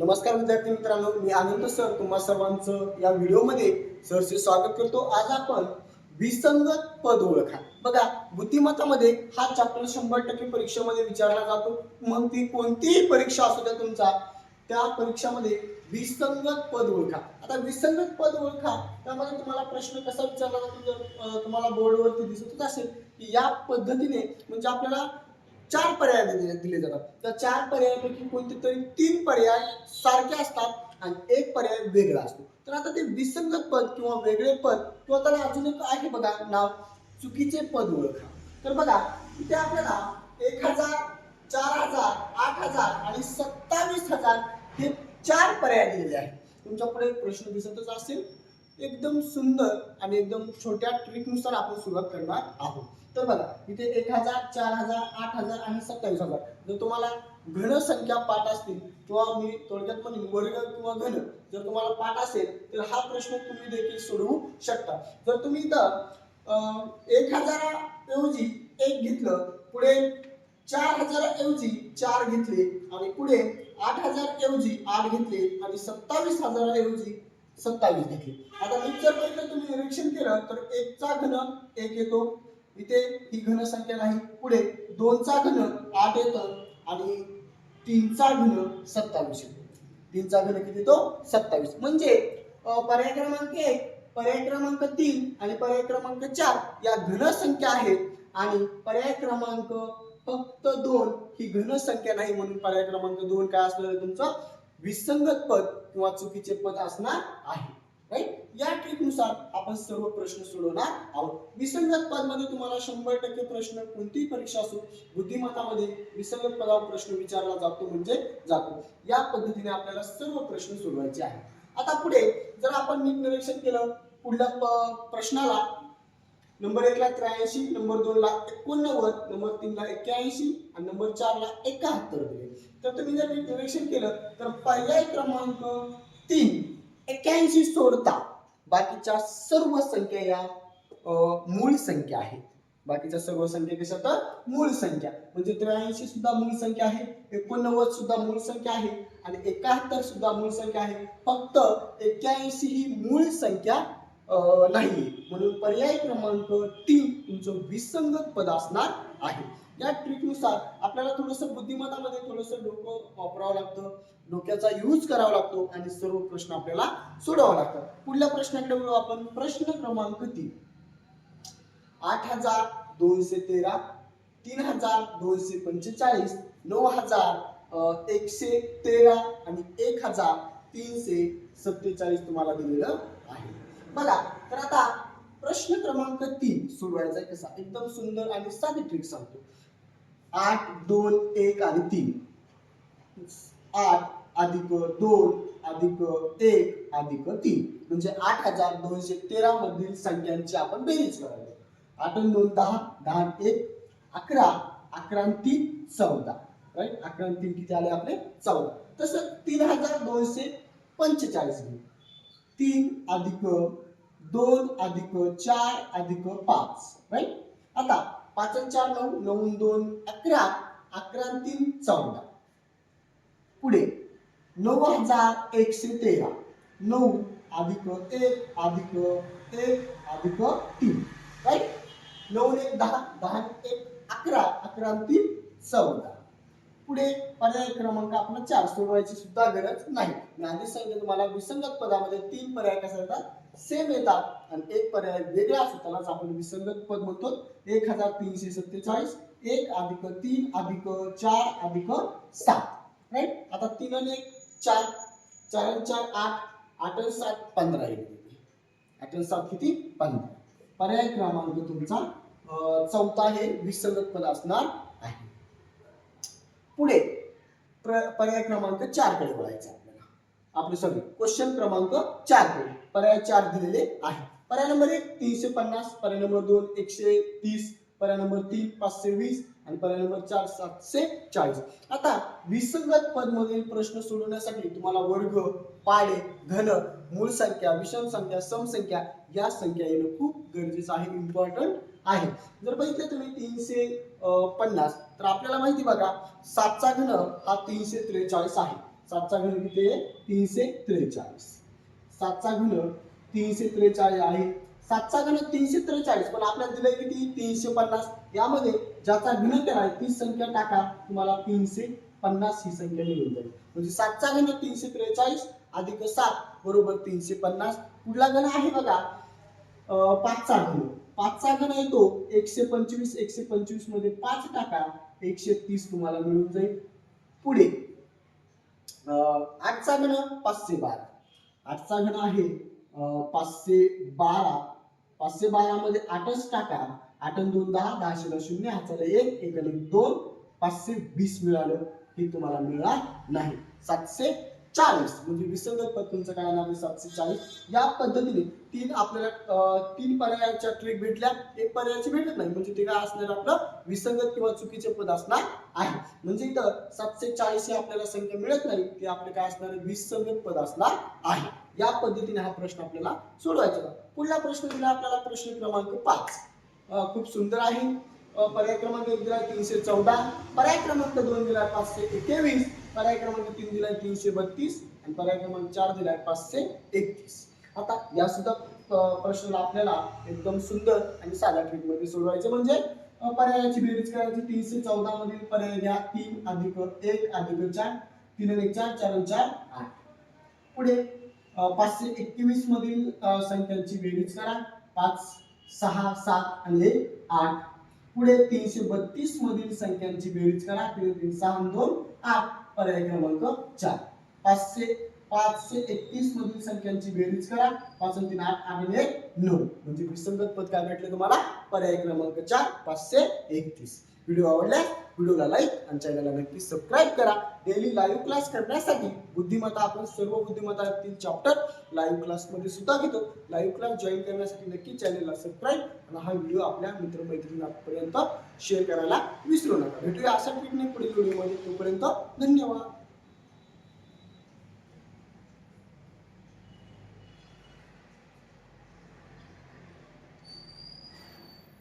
नमस्कार विद्यार्थी मित्रांनो मी आनंद सर तुम्हा सर्वांचं या व्हिडिओमध्ये सरचे स्वागत करतो. आज आपण विसंगत पद ओळखा. बघा बुद्धिमत्तामध्ये हा चॅप्टर शंभर टक्के परीक्षेमध्ये विचारला जातो. मग ती कोणतीही परीक्षा असू द्या तुमचा त्या परीक्षामध्ये विसंगत पद ओळखा. आता विसंगत पद ओळखा त्यामध्ये तुम्हाला प्रश्न कसा विचारला जातो? जर तुम्हाला बोर्डवरती दिसतच असेल की या पद्धतीने म्हणजे आपल्याला चार पर्याय दिले दिले जातात. त्या चार पर्यायापैकी कोणते तरी तीन पर्याय सारखे असतात आणि एक पर्याय वेगळा असतो. तर आता ते विसंगत पद किंवा वेगळे पद किंवा त्याला अजून एक आहे बघा नाव चुकीचे पद ओळखा. तर बघा इथे आपल्याला एक हजार चार हजार आठ हजार आणि सत्तावीस हजार हे चार पर्याय दिलेले आहेत. तुमच्यापुढे प्रश्न दिसतच असेल एकदम सुंदर आणि एकदम छोट्या ट्रिकनुसार आपण सुरुवात करणार आहोत. तर बघा इथे एक हजार चार हजार आठ हजार आणि सत्तावीस हजार. जर तुम्हाला घन संख्या पाठ असतील किंवा मी थोडक्यात म्हणेन वर्ग किंवा घन जर तुम्हाला पाठ असेल तर हा प्रश्न तुम्ही देखील सोडवू शकता. जर तुम्ही इथं एक हजाराऐवजी एक घेतलं पुढे चार हजाराऐवजी चार घेतले आणि पुढे आठ हजारऐवजी आठ घेतले आणि सत्तावीस हजाराऐवजी सत्तावीस घेतले. आता मी जर बघितलं तुम्ही निरीक्षण केलं तर एकचा घन एक येतो. इथे ही घन संख्या नाही पुढे दोनचा घन आठ येतं आणि तीनचा घन सत्तावीस येतो. तीनचा घन किती येतो? सत्तावीस. म्हणजे पर्याय क्रमांक एक पर्याय क्रमांक तीन आणि पर्याय क्रमांक चार या घन संख्या आहेत आणि पर्याय क्रमांक फक्त दोन ही घन संख्या नाही म्हणून पर्याय क्रमांक दोन काय असणार आहे तुमचं? विसंगत पद किंवा चुकीचे पद असणार आहे. राईट या ट्रिकनुसार आपण सर्व प्रश्न सोडवणार आहोत. विसंगत पदमध्ये तुम्हाला शंभर टक्के प्रश्न कोणतीही परीक्षा असो बुद्धिमत्तामध्ये विसंगत पदावर प्रश्न विचारला जातो म्हणजे जातो. या पद्धतीने आपल्याला सर्व प्रश्न सोडवायचे आहे आता पुढे जर आपण नीट निरीक्षण केलं पुढल्या प्रश्नाला नंबर एकला त्र्याऐंशी नंबर दोनला एकोणनव्वद नंबर तीनला एक्क्याऐंशी आणि नंबर चारला एकाहत्तर दिले. तर तुम्ही जर नीट निरीक्षण केलं तर पर्याय क्रमांक तीन एक्क्याऐंशी सोडता. बाकीच्या सर्व संख्या या मूळ संख्या आहेत. बाकीच्या सर्व संख्या कशा तर मूळ संख्या. म्हणजे त्र्याऐंशी सुद्धा मूळ संख्या आहे एकोणनव्वद सुद्धा मूळ संख्या आहे आणि एकाहत्तर सुद्धा मूळ संख्या आहे. फक्त एक्क्याऐंशी ही मूळ संख्या नाही. म्हणून पर्याय क्रमांक तीन तुमचं विसंगत पद असणार आहे. या ट्रिकनुसार आपल्याला थोडंसं बुद्धिमत्तामध्ये थोडंसं डोकं वापरावं लागतं डोक्याचा यूज करावा लागतो आणि सर्व प्रश्न आपल्याला सोडवावं लागतात. पुढल्या प्रश्नाकडे वळू आपण. प्रश्न क्रमांक तीन. आठ हजार दोनशे तेरा तीन हजार दोनशे पंचेचाळीस नऊ हजार एकशे तेरा आणि एक हजार तीनशे सत्तेचाळीस तुम्हाला दिलेलं आहे. बघा तर आता प्रश्न क्रमांक तीन सोडवायचा कसा? एकदम सुंदर आणि साधी ट्रिक सांगतो. आठ दोन एक आणि तीन. आठ अधिक दोन अधिक एक अधिक तीन. म्हणजे आठ हजार दोनशे तेरा मधील संख्यांची आपण बेरीज करावी आठ दोन दहा. दहा एक. अकरा. अकरा तीन चौदा. राईट अकरा तीन किती आले आपले? चौदा. तसं तीन हजार दोनशे पंचेचाळीस. घेऊ तीन अधिक दोन अधिक चार अधिक पाच राईट आता पाच आणि चार नऊ नऊ दोन अकरा अकरा तीन चौदा. पुढे नऊ हजार एकशे तेरा. नऊ अधिक एक अधिक एक अधिक तीन राईट नऊ एक दहा दहा एक अकरा अकरा तीन चौदा. पुढे पर्याय क्रमांक आपण चार सोडवायची सुद्धा गरज नाही. मी आधीच सांगितलं तुम्हाला विसंगत पदामध्ये तीन पर्याय कसे येतात? सेम येतात. आणि एक पर्याय वेगळा असतो त्यालाच आपण विसंगत पद म्हणतो. एक हजार तीनशे सत्तेचाळीस एक अधिक तीन अधिक चार अधिक सात. राईट आता तीन आणि एक चार. चार आणि चार आठ. आठ आणि सात पंधरा येईल आठ आणि सात किती? पंधरा. पर्याय क्रमांक तुमचा चौथा हे विसंगत पद असणार आहे. पुढे प्र- पर्याय क्रमांक चारकडे वळायचं आपल्याला. आपले सगळे. क्वेश्चन क्रमांक चारकडे पर्याय चार दिलेले आहे पर्याय नंबर एक तीनशे पन्नास पर्याय नंबर दोन एकशे तीस पर्याय नंबर तीन पाचशे वीस आणि पर्याय नंबर चार सातशे चाळीस. आता विसंगत पद मधील प्रश्न सोडवण्यासाठी तुम्हाला वर्ग पाडे घन मूळ संख्या विषम संख्या समसंख्या या संख्या येणं खूप गरजेचं आहे इम्पॉर्टंट आहे. जर बघितलं तुम्ही तीनशे पन्नास तर आपल्याला माहिती बघा सातचा घन हा तीनशे त्रेचाळीस आहे. सातचा घन किती आहे? तीनशे त्रेचाळीस. सातचा घन तीनशे त्रेचाळीस आहे. सातचा घन तीनशे त्रेचाळीस पण आपल्याला दिलंय किती? तीनशे पन्नास यामध्ये ज्याचा घन आहे ती संख्या टाका. तुम्हाला तीनशे पन्नास ही संख्या मिळून जाईल. म्हणजे सातचा घन तीनशे त्रेचाळीस अधिक सात बरोबर तीनशे पन्नास पुढला घन आहे बघा पाचचा घन पाचचा घन येतो एकशे पंचवीस एकशे पंचवीसमध्ये पाच टाका. एकशे तीस तुम्हाला मिळून जाईल. पुढे अं, आठचा घन पाचशे बारा. आठचा गण आहे पाचशे बारा. पाचशे बारा मध्ये आठच टाका. आठ दोन दहा दहाशे शून्य हाताला एक एक दोन पाचशे वीस मिळालं हे तुम्हाला मिळणार नाही. सातशे चाळीस म्हणजे विसंगत पद तुमचं काय नाव सातशे चाळीस. या पद्धतीने तीन आपल्याला तीन पर्यायाच्या ट्रिक भेटल्या. एक पर्यायाची भेटत नाही म्हणजे ते काय असणार आपलं? विसंगत किंवा चुकीचे पद असणार आहे. म्हणजे इथं सातशे चाळीस ही आपल्याला संख्या मिळत नाही ते आपले काय असणार विसंगत पद असणार आहे. या पद्धतीने हा प्रश्न आपल्याला सोडवायचा पुढला प्रश्न दिला आपल्याला प्रश्न क्रमांक पाच. खूप सुंदर आहे. पर्याय क्रमांक एक दिला तीनशे चौदा. पर्याय क्रमांक दोन दिला पाचशे एक्केवीस पर्याय क्रमांक तीन दिलाय तीनशे बत्तीस आणि पर्याय क्रमांक चार दिलाय पाचशे एकतीस. आता या सुद्धा प्रश्नाला आपल्याला एकदम सुंदर आणि साध्या ट्रिकमध्ये सोडवायचे म्हणजे पर्यायाची बेरीज करायची. तीनशे चौदा मधील पर्याय घ्या. तीन अधिक एक अधिक चार तीन आणि एक चार चार चार आठ. पुढे पाचशे एकवीस मधील संख्यांची बेरीज करा. पाच सहा सात आणि आठ. पुढे तीनशे बत्तीस मधील संख्यांची बेरीज करा. तीन तीन सहा दोन आठ. पर्याय क्रमांक चार. पाचशे पाचशे एकतीस मधील संख्यांची बेरीज करा. पाच तीन आठ आठ. आणि एक नऊ. म्हणजे विसंगत पद काय भेटलं तुम्हाला? पर्याय क्रमांक चार पाचशे एकतीस. व्हिडिओ आवडल्यास व्हिडिओला लाईक आणि चॅनलला नक्की सबस्क्राईब करा. डेली लाईव्ह क्लास करण्यासाठी बुद्धिमत्ता आपण सर्व बुद्धिमत्तातील चॅप्टर लाईव्ह क्लासमध्ये सुद्धा घेतो. लाईव्ह क्लास जॉईन करण्यासाठी नक्की चॅनलला सबस्क्राईब आणि हा व्हिडिओ आपल्या मित्रमैत्रिणींपर्यंत शेअर करायला विसरू नका. भेटूया अशा ट्रिकने पुढील व्हिडिओमध्ये तोपर्यंत धन्यवाद.